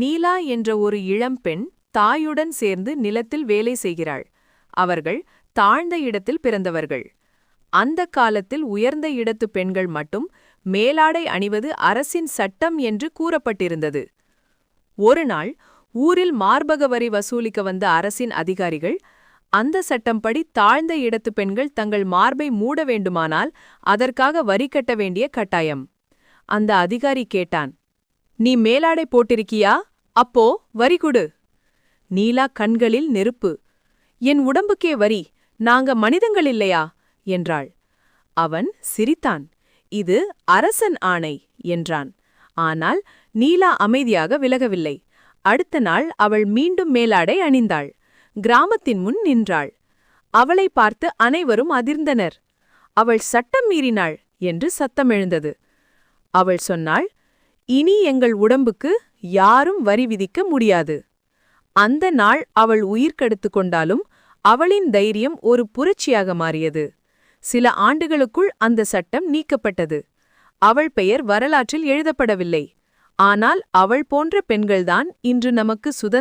நீலா என்ற ஒரு இளம்பெண் தாயுடன் சேர்ந்து நிலத்தில் வேலை செய்கிறாள். அவர்கள் தாழ்ந்த இடத்தில் பிறந்தவர்கள். அந்த காலத்தில் உயர்ந்த இடத்து பெண்கள் மட்டும் மேலாடை அணிவது அரசின் சட்டம் என்று கூறப்பட்டிருந்தது. ஒருநாள் ஊரில் மார்பக வரி வசூலிக்க வந்த அரசின் அதிகாரிகள் அந்த சட்டம்படி தாழ்ந்த இடத்து பெண்கள் தங்கள் மார்பை மூட வேண்டுமானால் அதற்காக வரி கட்ட வேண்டிய கட்டாயம். அந்த அதிகாரி கேட்டான் நீ மேலாடை போட்டிருக்கியா? அப்போ வரி கொடு. நீலா கண்களில் நெருப்பு. என் உடம்புக்கே வரி நாங்க மனிதங்கள் இல்லையா? என்றாள். அவன் சிரித்தான். இது அரசன் ஆணை என்றான். ஆனால் நீலா அமைதியாக விலகவில்லை. அடுத்த நாள் அவள் மீண்டும் மேலாடை அணிந்தாள். கிராமத்தின் முன் நின்றாள். அவளை பார்த்து அனைவரும் அதிர்ந்தனர். அவள் சட்டம் மீறினாள் என்று சத்தம் எழுந்தது. அவள் சொன்னாள் இனி எங்கள் உடம்புக்கு யாரும் வரி விதிக்க முடியாது. அந்த நாள் அவள் உயிர் கெடுத்து கொண்டாலும் அவளின் தைரியம் ஒரு புரட்சியாக மாறியது. சில ஆண்டுகளுக்குள் அந்த சட்டம் நீக்கப்பட்டது. அவள் பெயர் வரலாற்றில் எழுதப்படவில்லை. ஆனால் அவள் போன்ற பெண்கள்தான் இன்று நமக்கு சுதந்திர